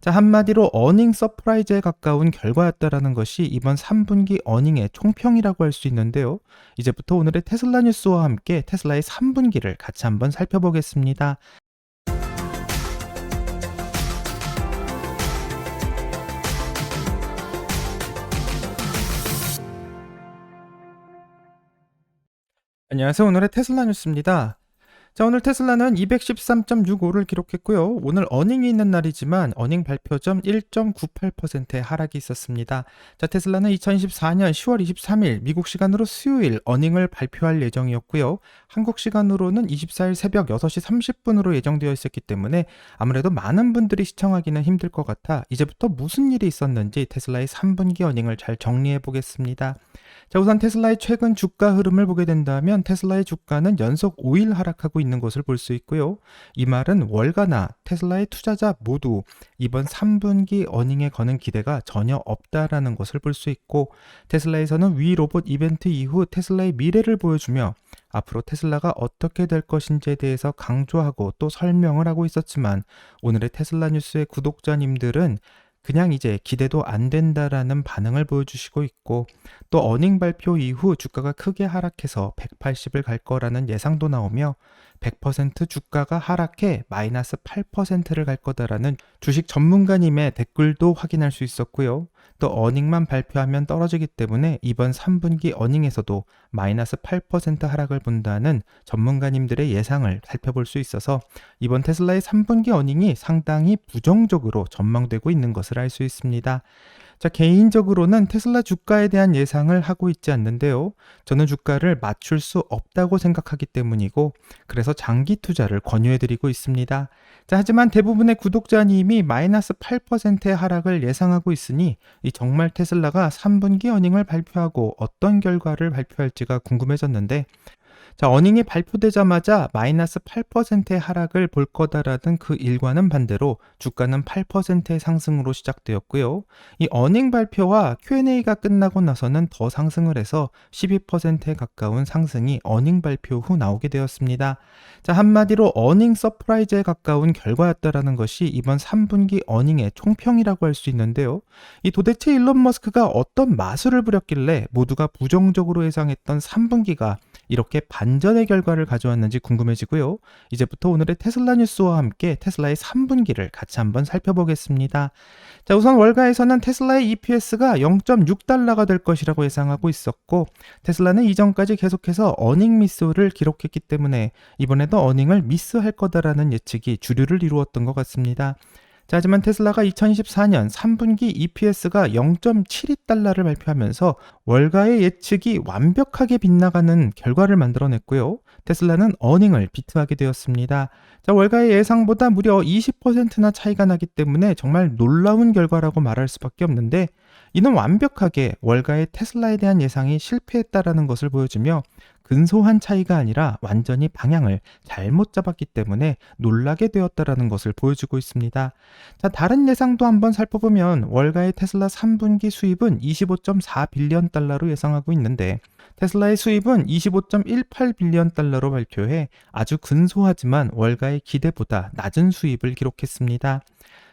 자, 한마디로 어닝 서프라이즈에 가까운 결과였다라는 것이 이번 3분기 어닝의 총평이라고 할 수 있는데요. 이제부터 오늘의 테슬라 뉴스와 함께 테슬라의 3분기를 같이 한번 살펴보겠습니다. 안녕하세요. 오늘의 테슬라 뉴스입니다. 자, 오늘 테슬라는 213.65를 기록했고요. 오늘 어닝이 있는 날이지만 어닝 발표 전 1.98%의 하락이 있었습니다. 자, 테슬라는 2024년 10월 23일 미국 시간으로 수요일 어닝을 발표할 예정이었고요. 한국 시간으로는 24일 새벽 6시 30분으로 예정되어 있었기 때문에 아무래도 많은 분들이 시청하기는 힘들 것 같아 이제부터 무슨 일이 있었는지 테슬라의 3분기 어닝을 잘 정리해 보겠습니다. 자, 우선 테슬라의 최근 주가 흐름을 보게 된다면 테슬라의 주가는 연속 5일 하락하고 있는 것을 볼 수 있고요. 이 말은 월가나 테슬라의 투자자 모두 이번 3분기 어닝에 거는 기대가 전혀 없다라는 것을 볼 수 있고 테슬라에서는 위 로봇 이벤트 이후 테슬라의 미래를 보여주며 앞으로 테슬라가 어떻게 될 것인지에 대해서 강조하고 또 설명을 하고 있었지만 오늘의 테슬라 뉴스의 구독자님들은 그냥 이제 기대도 안 된다라는 반응을 보여주시고 있고 또 어닝 발표 이후 주가가 크게 하락해서 180을 갈 거라는 예상도 나오며 100% 주가가 하락해 마이너스 8%를 갈 거다라는 주식 전문가님의 댓글도 확인할 수 있었고요. 또 어닝만 발표하면 떨어지기 때문에 이번 3분기 어닝에서도 마이너스 8% 하락을 본다는 전문가님들의 예상을 살펴볼 수 있어서 이번 테슬라의 3분기 어닝이 상당히 부정적으로 전망되고 있는 것을 알 수 있습니다. 자, 개인적으로는 테슬라 주가에 대한 예상을 하고 있지 않는데요. 저는 주가를 맞출 수 없다고 생각하기 때문이고, 그래서 장기 투자를 권유해드리고 있습니다. 자, 하지만 대부분의 구독자님이 마이너스 8%의 하락을 예상하고 있으니, 이 정말 테슬라가 3분기 어닝을 발표하고 어떤 결과를 발표할지가 궁금해졌는데, 자, 어닝이 발표되자마자 마이너스 8%의 하락을 볼 거다라는 그 일과는 반대로 주가는 8%의 상승으로 시작되었고요. 이 어닝 발표와 Q&A가 끝나고 나서는 더 상승을 해서 12%에 가까운 상승이 어닝 발표 후 나오게 되었습니다. 자, 한마디로 어닝 서프라이즈에 가까운 결과였다라는 것이 이번 3분기 어닝의 총평이라고 할 수 있는데요. 이 도대체 일론 머스크가 어떤 마술을 부렸길래 모두가 부정적으로 예상했던 3분기가 이렇게 반전의 결과를 가져왔는지 궁금해지고요. 이제부터 오늘의 테슬라 뉴스와 함께 테슬라의 3분기를 같이 한번 살펴보겠습니다. 자, 우선 월가에서는 테슬라의 EPS가 0.6달러가 될 것이라고 예상하고 있었고, 테슬라는 이전까지 계속해서 어닝 미스를 기록했기 때문에 이번에도 어닝을 미스할 거다라는 예측이 주류를 이루었던 것 같습니다. 자, 하지만 테슬라가 2024년 3분기 EPS가 0.72달러를 발표하면서 월가의 예측이 완벽하게 빗나가는 결과를 만들어냈고요. 테슬라는 어닝을 비트하게 되었습니다. 자, 월가의 예상보다 무려 20%나 차이가 나기 때문에 정말 놀라운 결과라고 말할 수밖에 없는데 이는 완벽하게 월가의 테슬라에 대한 예상이 실패했다라는 것을 보여주며 근소한 차이가 아니라 완전히 방향을 잘못 잡았기 때문에 놀라게 되었다라는 것을 보여주고 있습니다. 자, 다른 예상도 한번 살펴보면 월가의 테슬라 3분기 수입은 25.4 빌리언 달러로 예상하고 있는데 테슬라의 수입은 25.18 빌리언 달러로 발표해 아주 근소하지만 월가의 기대보다 낮은 수입을 기록했습니다.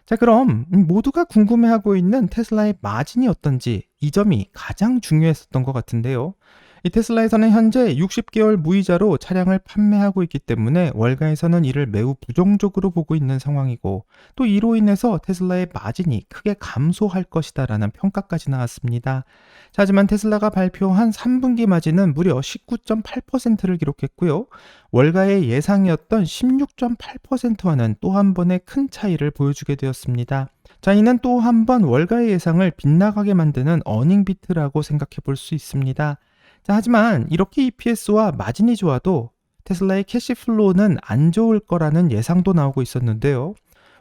자, 그럼 모두가 궁금해하고 있는 테슬라의 마진이 어떤지 이 점이 가장 중요했었던 것 같은데요. 이 테슬라에서는 현재 60개월 무이자로 차량을 판매하고 있기 때문에 월가에서는 이를 매우 부정적으로 보고 있는 상황이고 또 이로 인해서 테슬라의 마진이 크게 감소할 것이다라는 평가까지 나왔습니다. 자, 하지만 테슬라가 발표한 3분기 마진은 무려 19.8%를 기록했고요. 월가의 예상이었던 16.8%와는 또 한 번의 큰 차이를 보여주게 되었습니다. 자, 이는 또 한 번 월가의 예상을 빗나가게 만드는 어닝 비트라고 생각해 볼 수 있습니다. 자, 하지만 이렇게 EPS와 마진이 좋아도 테슬라의 캐시플로우는 안 좋을 거라는 예상도 나오고 있었는데요.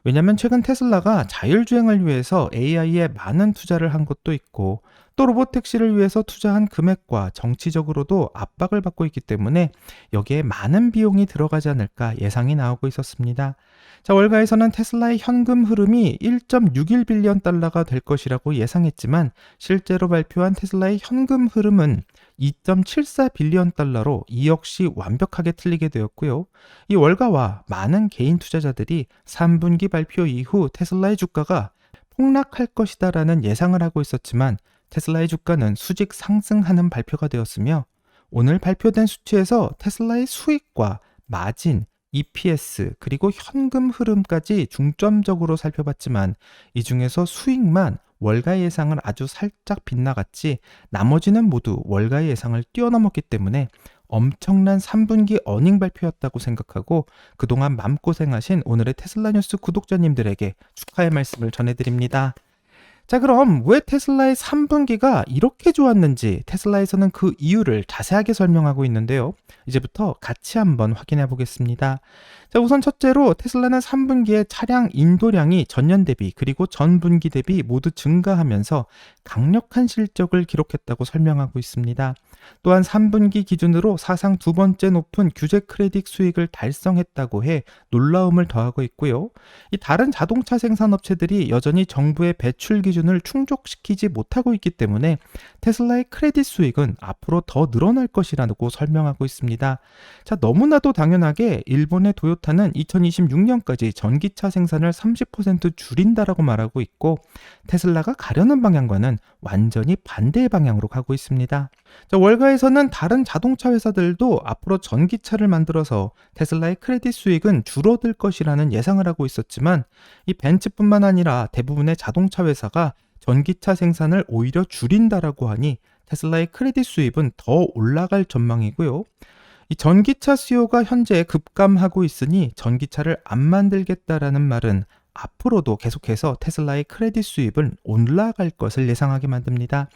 왜냐하면 최근 테슬라가 자율주행을 위해서 AI에 많은 투자를 한 것도 있고 또 로봇 택시를 위해서 투자한 금액과 정치적으로도 압박을 받고 있기 때문에 여기에 많은 비용이 들어가지 않을까 예상이 나오고 있었습니다. 자, 월가에서는 테슬라의 현금 흐름이 1.61 빌리언 달러가 될 것이라고 예상했지만 실제로 발표한 테슬라의 현금 흐름은 2.74 빌리언 달러로 이 역시 완벽하게 틀리게 되었고요. 이 월가와 많은 개인 투자자들이 3분기 발표 이후 테슬라의 주가가 폭락할 것이다라는 예상을 하고 있었지만 테슬라의 주가는 수직 상승하는 발표가 되었으며 오늘 발표된 수치에서 테슬라의 수익과 마진, EPS 그리고 현금 흐름까지 중점적으로 살펴봤지만 이 중에서 수익만 월가 예상을 아주 살짝 빗나갔지 나머지는 모두 월가 예상을 뛰어넘었기 때문에 엄청난 3분기 어닝 발표였다고 생각하고 그동안 맘고생하신 오늘의 테슬라 뉴스 구독자님들에게 축하의 말씀을 전해드립니다. 자, 그럼 왜 테슬라의 3분기가 이렇게 좋았는지 테슬라에서는 그 이유를 자세하게 설명하고 있는데요. 이제부터 같이 한번 확인해 보겠습니다. 자, 우선 첫째로 테슬라는 3분기에 차량 인도량이 전년 대비 그리고 전 분기 대비 모두 증가하면서 강력한 실적을 기록했다고 설명하고 있습니다. 또한 3분기 기준으로 사상 두 번째 높은 규제 크레딧 수익을 달성했다고 해 놀라움을 더하고 있고요. 이 다른 자동차 생산 업체들이 여전히 정부의 배출 기준을 충족시키지 못하고 있기 때문에 테슬라의 크레딧 수익은 앞으로 더 늘어날 것이라고 설명하고 있습니다. 자, 너무나도 당연하게 일본의 도요타는 2026년까지 전기차 생산을 30% 줄인다라고 말하고 있고 테슬라가 가려는 방향과는 완전히 반대의 방향으로 가고 있습니다. 자, 월가에서는 다른 자동차 회사들도 앞으로 전기차를 만들어서 테슬라의 크레딧 수익은 줄어들 것이라는 예상을 하고 있었지만 이 벤츠뿐만 아니라 대부분의 자동차 회사가 전기차 생산을 오히려 줄인다라고 하니 테슬라의 크레딧 수입은 더 올라갈 전망이고요. 이 전기차 수요가 현재 급감하고 있으니 전기차를 안 만들겠다라는 말은 앞으로도 계속해서 테슬라의 크레딧 수입은 올라갈 것을 예상하게 만듭니다.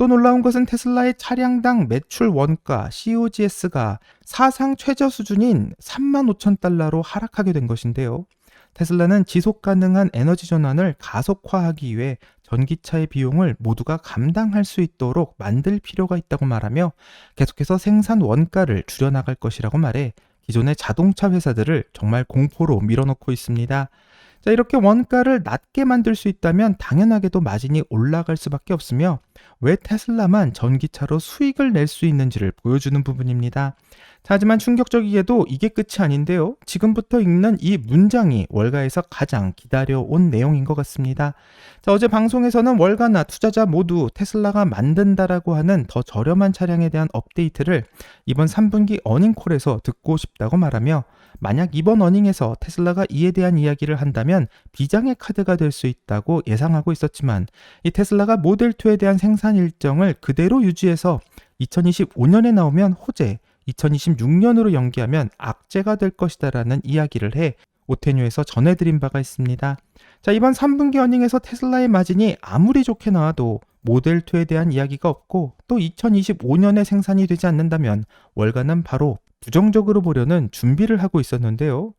또 놀라운 것은 테슬라의 차량당 매출 원가 COGS가 사상 최저 수준인 3만 5천 달러로 하락하게 된 것인데요. 테슬라는 지속 가능한 에너지 전환을 가속화하기 위해 전기차의 비용을 모두가 감당할 수 있도록 만들 필요가 있다고 말하며 계속해서 생산 원가를 줄여나갈 것이라고 말해 기존의 자동차 회사들을 정말 공포로 밀어넣고 있습니다. 자, 이렇게 원가를 낮게 만들 수 있다면 당연하게도 마진이 올라갈 수밖에 없으며 왜 테슬라만 전기차로 수익을 낼 수 있는지를 보여주는 부분입니다. 자, 하지만 충격적이게도 이게 끝이 아닌데요. 지금부터 읽는 이 문장이 월가에서 가장 기다려온 내용인 것 같습니다. 자, 어제 방송에서는 월가나 투자자 모두 테슬라가 만든다라고 하는 더 저렴한 차량에 대한 업데이트를 이번 3분기 어닝콜에서 듣고 싶다고 말하며 만약 이번 어닝에서 테슬라가 이에 대한 이야기를 한다면 비장의 카드가 될 수 있다고 예상하고 있었지만 이 테슬라가 모델2에 대한 생산 일정을 그대로 유지해서 2025년에 나오면 호재, 2026년으로 연기하면 악재가 될 것이다라는 이야기를 해 오테뉴에서 전해드린 바가 있습니다. 자, 이번 3분기 어닝에서 테슬라의 마진이 아무리 좋게 나와도 모델2에 대한 이야기가 없고 또 2025년에 생산이 되지 않는다면 월가는 바로 부정적으로 보려는 준비를 하고 있었는데요.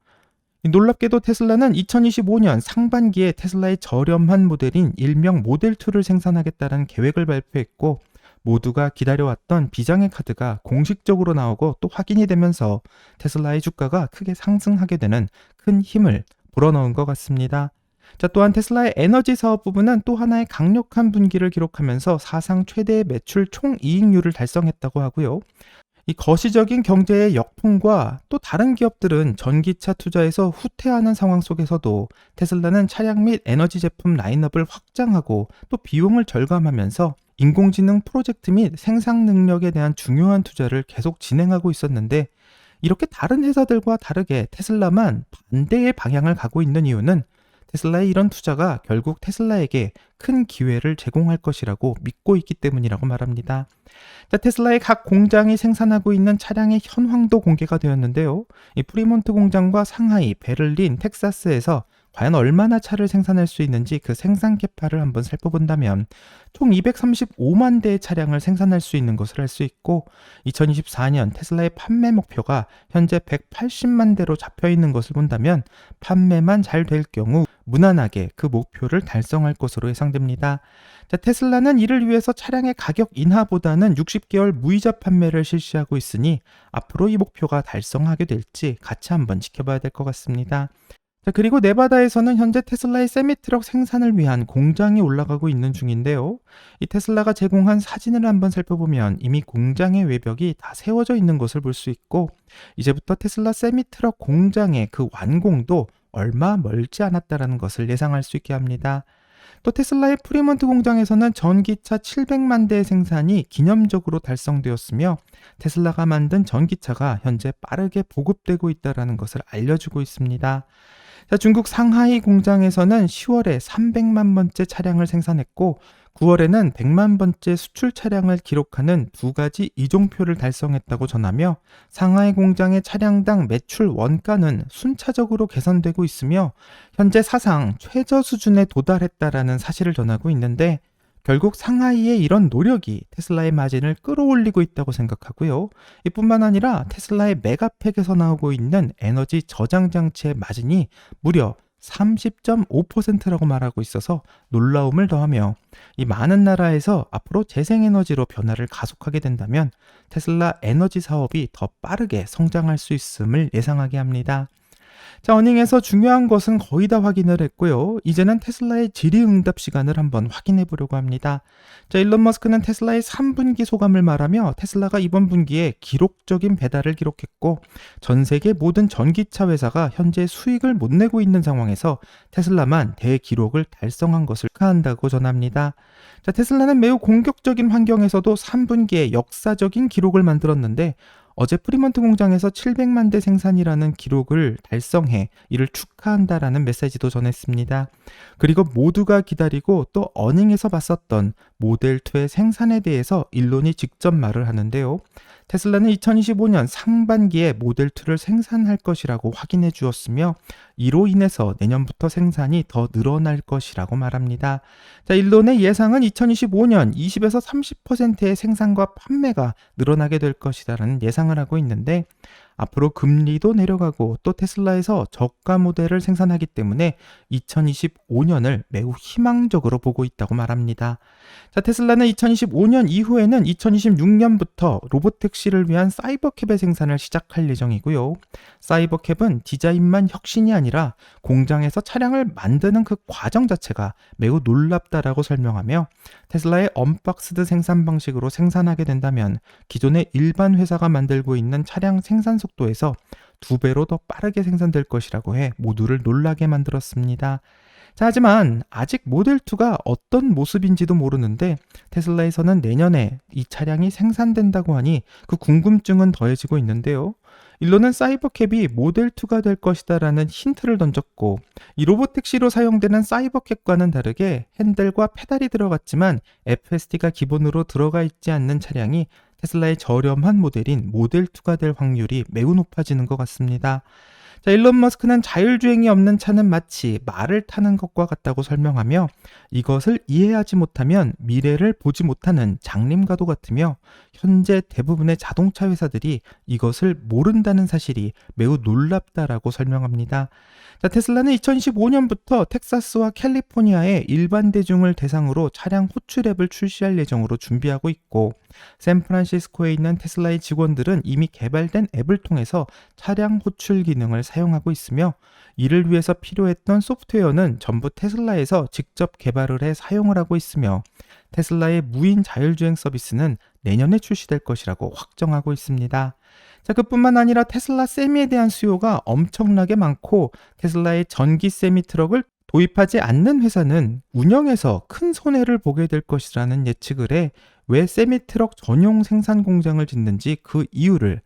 놀랍게도 테슬라는 2025년 상반기에 테슬라의 저렴한 모델인 일명 모델2를 생산하겠다는 계획을 발표했고 모두가 기다려왔던 비장의 카드가 공식적으로 나오고 또 확인이 되면서 테슬라의 주가가 크게 상승하게 되는 큰 힘을 불어넣은 것 같습니다. 자, 또한 테슬라의 에너지 사업 부분은 또 하나의 강력한 분기를 기록하면서 사상 최대의 매출 총 이익률을 달성했다고 하고요. 이 거시적인 경제의 역풍과 또 다른 기업들은 전기차 투자에서 후퇴하는 상황 속에서도 테슬라는 차량 및 에너지 제품 라인업을 확장하고 또 비용을 절감하면서 인공지능 프로젝트 및 생산 능력에 대한 중요한 투자를 계속 진행하고 있었는데 이렇게 다른 회사들과 다르게 테슬라만 반대의 방향을 가고 있는 이유는 테슬라의 이런 투자가 결국 테슬라에게 큰 기회를 제공할 것이라고 믿고 있기 때문이라고 말합니다. 자, 테슬라의 각 공장이 생산하고 있는 차량의 현황도 공개가 되었는데요. 이 프리몬트 공장과 상하이, 베를린, 텍사스에서 과연 얼마나 차를 생산할 수 있는지 그 생산 캐파를 한번 살펴본다면 총 235만 대의 차량을 생산할 수 있는 것을 알 수 있고 2024년 테슬라의 판매 목표가 현재 180만 대로 잡혀 있는 것을 본다면 판매만 잘 될 경우 무난하게 그 목표를 달성할 것으로 예상됩니다. 자, 테슬라는 이를 위해서 차량의 가격 인하보다는 60개월 무이자 판매를 실시하고 있으니 앞으로 이 목표가 달성하게 될지 같이 한번 지켜봐야 될 것 같습니다. 자, 그리고 네바다에서는 현재 테슬라의 세미트럭 생산을 위한 공장이 올라가고 있는 중인데요. 이 테슬라가 제공한 사진을 한번 살펴보면 이미 공장의 외벽이 다 세워져 있는 것을 볼 수 있고, 이제부터 테슬라 세미트럭 공장의 그 완공도 얼마 멀지 않았다라는 것을 예상할 수 있게 합니다. 또 테슬라의 프리먼트 공장에서는 전기차 700만 대의 생산이 기념적으로 달성되었으며 테슬라가 만든 전기차가 현재 빠르게 보급되고 있다는 것을 알려주고 있습니다. 자, 중국 상하이 공장에서는 10월에 300만 번째 차량을 생산했고 9월에는 100만 번째 수출 차량을 기록하는 두 가지 이종표를 달성했다고 전하며 상하이 공장의 차량당 매출 원가는 순차적으로 개선되고 있으며 현재 사상 최저 수준에 도달했다라는 사실을 전하고 있는데 결국 상하이의 이런 노력이 테슬라의 마진을 끌어올리고 있다고 생각하고요. 이뿐만 아니라 테슬라의 메가팩에서 나오고 있는 에너지 저장 장치의 마진이 무려 30.5%라고 말하고 있어서 놀라움을 더하며 이 많은 나라에서 앞으로 재생에너지로 변화를 가속하게 된다면 테슬라 에너지 사업이 더 빠르게 성장할 수 있음을 예상하게 합니다. 자, 어닝에서 중요한 것은 거의 다 확인을 했고요. 이제는 테슬라의 질의응답 시간을 한번 확인해 보려고 합니다. 자, 일론 머스크는 테슬라의 3분기 소감을 말하며 테슬라가 이번 분기에 기록적인 배달을 기록했고 전 세계 모든 전기차 회사가 현재 수익을 못 내고 있는 상황에서 테슬라만 대기록을 달성한 것을 축하한다고 전합니다. 자, 테슬라는 매우 공격적인 환경에서도 3분기에 역사적인 기록을 만들었는데 어제 프리먼트 공장에서 700만 대 생산이라는 기록을 달성해 이를 축하한다라는 메시지도 전했습니다. 그리고 모두가 기다리고 또 어닝에서 봤었던 모델 2의 생산에 대해서 일론이 직접 말을 하는데요. 테슬라는 2025년 상반기에 모델 2를 생산할 것이라고 확인해 주었으며 이로 인해서 내년부터 생산이 더 늘어날 것이라고 말합니다. 자, 일론의 예상은 2025년 20에서 30%의 생산과 판매가 늘어나게 될 것이다라는 예상을 하고 있는데 앞으로 금리도 내려가고 또 테슬라에서 저가 모델을 생산하기 때문에 2025년을 매우 희망적으로 보고 있다고 말합니다. 자, 테슬라는 2025년 이후에는 2026년부터 로보택시를 위한 사이버캡의 생산을 시작할 예정이고요. 사이버캡은 디자인만 혁신이 아니라 공장에서 차량을 만드는 그 과정 자체가 매우 놀랍다라고 설명하며 테슬라의 언박스드 생산 방식으로 생산하게 된다면 기존의 일반 회사가 만들고 있는 차량 생산 속도에서 두 배로 더 빠르게 생산될 것이라고 해 모두를 놀라게 만들었습니다. 자, 하지만 아직 모델2가 어떤 모습인지도 모르는데 테슬라에서는 내년에 이 차량이 생산된다고 하니 그 궁금증은 더해지고 있는데요. 일론은 사이버캡이 모델2가 될 것이다 라는 힌트를 던졌고 이 로보택시로 사용되는 사이버캡과는 다르게 핸들과 페달이 들어갔지만 FSD가 기본으로 들어가 있지 않는 차량이 테슬라의 저렴한 모델인 모델2가 될 확률이 매우 높아지는 것 같습니다. 자, 일론 머스크는 자율주행이 없는 차는 마치 말을 타는 것과 같다고 설명하며 이것을 이해하지 못하면 미래를 보지 못하는 장님과도 같으며 현재 대부분의 자동차 회사들이 이것을 모른다는 사실이 매우 놀랍다라고 설명합니다. 자, 테슬라는 2015년부터 텍사스와 캘리포니아의 일반 대중을 대상으로 차량 호출 앱을 출시할 예정으로 준비하고 있고 샌프란시스코에 있는 테슬라의 직원들은 이미 개발된 앱을 통해서 차량 호출 기능을 사용하고 있으며 이를 위해서 필요했던 소프트웨어는 전부 테슬라에서 직접 개발을 해 사용을 하고 있으며 테슬라의 무인 자율주행 서비스는 내년에 출시될 것이라고 확정하고 있습니다. 자, 그뿐만 아니라 테슬라 세미에 대한 수요가 엄청나게 많고 테슬라의 전기 세미 트럭을 도입하지 않는 회사는 운영에서 큰 손해를 보게 될 것이라는 예측을 해 왜 세미 트럭 전용 생산 공장을 짓는지 그 이유를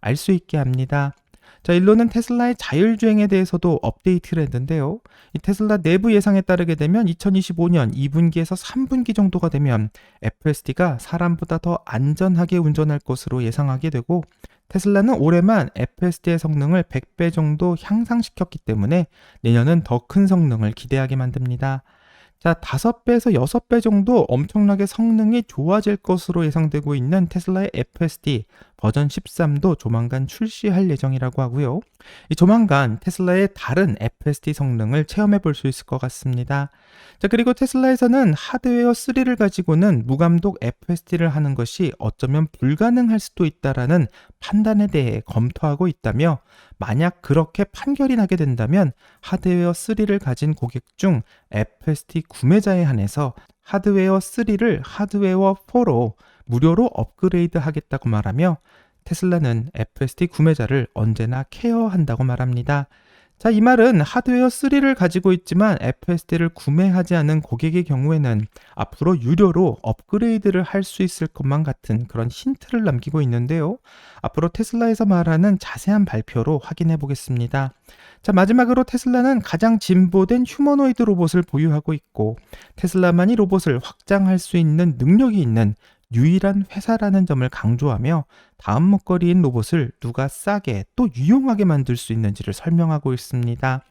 알 수 있게 합니다. 자, 일로는 테슬라의 자율주행에 대해서도 업데이트를 했는데요. 이 테슬라 내부 예상에 따르게 되면 2025년 2분기에서 3분기 정도가 되면 FSD가 사람보다 더 안전하게 운전할 것으로 예상하게 되고 테슬라는 올해만 FSD의 성능을 100배 정도 향상시켰기 때문에 내년은 더 큰 성능을 기대하게 만듭니다. 자, 5배에서 6배 정도 엄청나게 성능이 좋아질 것으로 예상되고 있는 테슬라의 FSD 버전 13도 조만간 출시할 예정이라고 하고요. 이 조만간 테슬라의 다른 FSD 성능을 체험해 볼 수 있을 것 같습니다. 자, 그리고 테슬라에서는 하드웨어 3를 가지고는 무감독 FSD를 하는 것이 어쩌면 불가능할 수도 있다라는 판단에 대해 검토하고 있다며 만약 그렇게 판결이 나게 된다면 하드웨어 3를 가진 고객 중 FSD 구매자에 한해서 하드웨어 3를 하드웨어 4로 무료로 업그레이드 하겠다고 말하며 테슬라는 FSD 구매자를 언제나 케어한다고 말합니다. 자, 이 말은 하드웨어 3를 가지고 있지만 FSD를 구매하지 않은 고객의 경우에는 앞으로 유료로 업그레이드를 할 수 있을 것만 같은 그런 힌트를 남기고 있는데요. 앞으로 테슬라에서 말하는 자세한 발표로 확인해 보겠습니다. 자, 마지막으로 테슬라는 가장 진보된 휴머노이드 로봇을 보유하고 있고 테슬라만이 로봇을 확장할 수 있는 능력이 있는 유일한 회사라는 점을 강조하며 다음 먹거리인 로봇을 누가 싸게 또 유용하게 만들 수 있는지를 설명하고 있습니다.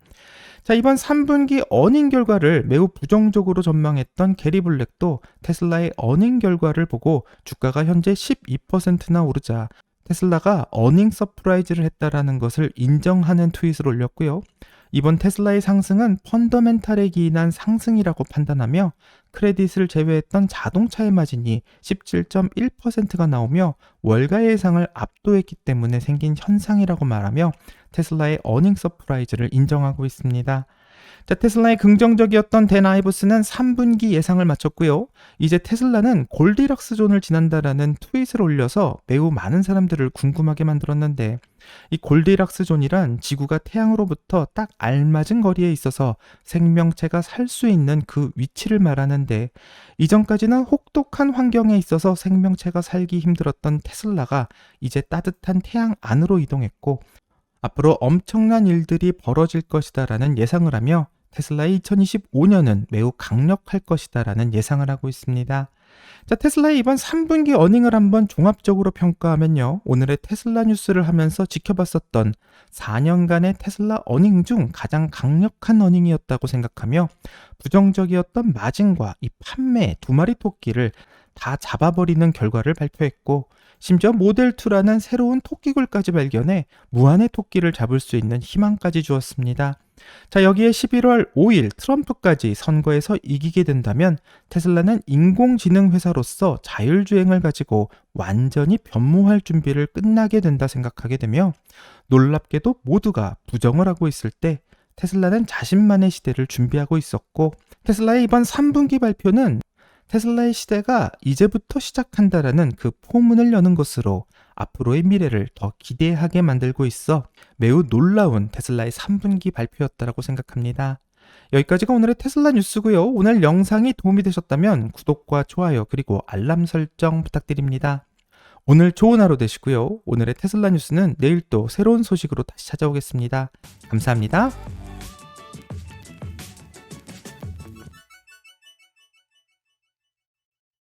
자, 이번 3분기 어닝 결과를 매우 부정적으로 전망했던 게리 블랙도 테슬라의 어닝 결과를 보고 주가가 현재 12%나 오르자 테슬라가 어닝 서프라이즈를 했다라는 것을 인정하는 트윗을 올렸고요. 이번 테슬라의 상승은 펀더멘탈에 기인한 상승이라고 판단하며 크레딧을 제외했던 자동차의 마진이 17.1%가 나오며 월가 예상을 압도했기 때문에 생긴 현상이라고 말하며 테슬라의 어닝 서프라이즈를 인정하고 있습니다. 자, 테슬라의 긍정적이었던 댄 아이브스는 3분기 예상을 마쳤고요. 이제 테슬라는 골디락스 존을 지난다라는 트윗을 올려서 매우 많은 사람들을 궁금하게 만들었는데 이 골디락스 존이란 지구가 태양으로부터 딱 알맞은 거리에 있어서 생명체가 살 수 있는 그 위치를 말하는데 이전까지는 혹독한 환경에 있어서 생명체가 살기 힘들었던 테슬라가 이제 따뜻한 태양 안으로 이동했고 앞으로 엄청난 일들이 벌어질 것이다라는 예상을 하며 테슬라의 2025년은 매우 강력할 것이다라는 예상을 하고 있습니다. 자, 테슬라의 이번 3분기 어닝을 한번 종합적으로 평가하면요. 오늘의 테슬라 뉴스를 하면서 지켜봤었던 4년간의 테슬라 어닝 중 가장 강력한 어닝이었다고 생각하며 부정적이었던 마진과 이 판매 두 마리 토끼를 다 잡아버리는 결과를 발표했고 심지어 모델2라는 새로운 토끼굴까지 발견해 무한의 토끼를 잡을 수 있는 희망까지 주었습니다. 자, 여기에 11월 5일 트럼프까지 선거에서 이기게 된다면 테슬라는 인공지능 회사로서 자율주행을 가지고 완전히 변모할 준비를 끝나게 된다 생각하게 되며 놀랍게도 모두가 부정을 하고 있을 때 테슬라는 자신만의 시대를 준비하고 있었고 테슬라의 이번 3분기 발표는 테슬라의 시대가 이제부터 시작한다라는 그 포문을 여는 것으로 앞으로의 미래를 더 기대하게 만들고 있어 매우 놀라운 테슬라의 3분기 발표였다라고 생각합니다. 여기까지가 오늘의 테슬라 뉴스고요. 오늘 영상이 도움이 되셨다면 구독과 좋아요 그리고 알람 설정 부탁드립니다. 오늘 좋은 하루 되시고요. 오늘의 테슬라 뉴스는 내일 또 새로운 소식으로 다시 찾아오겠습니다. 감사합니다.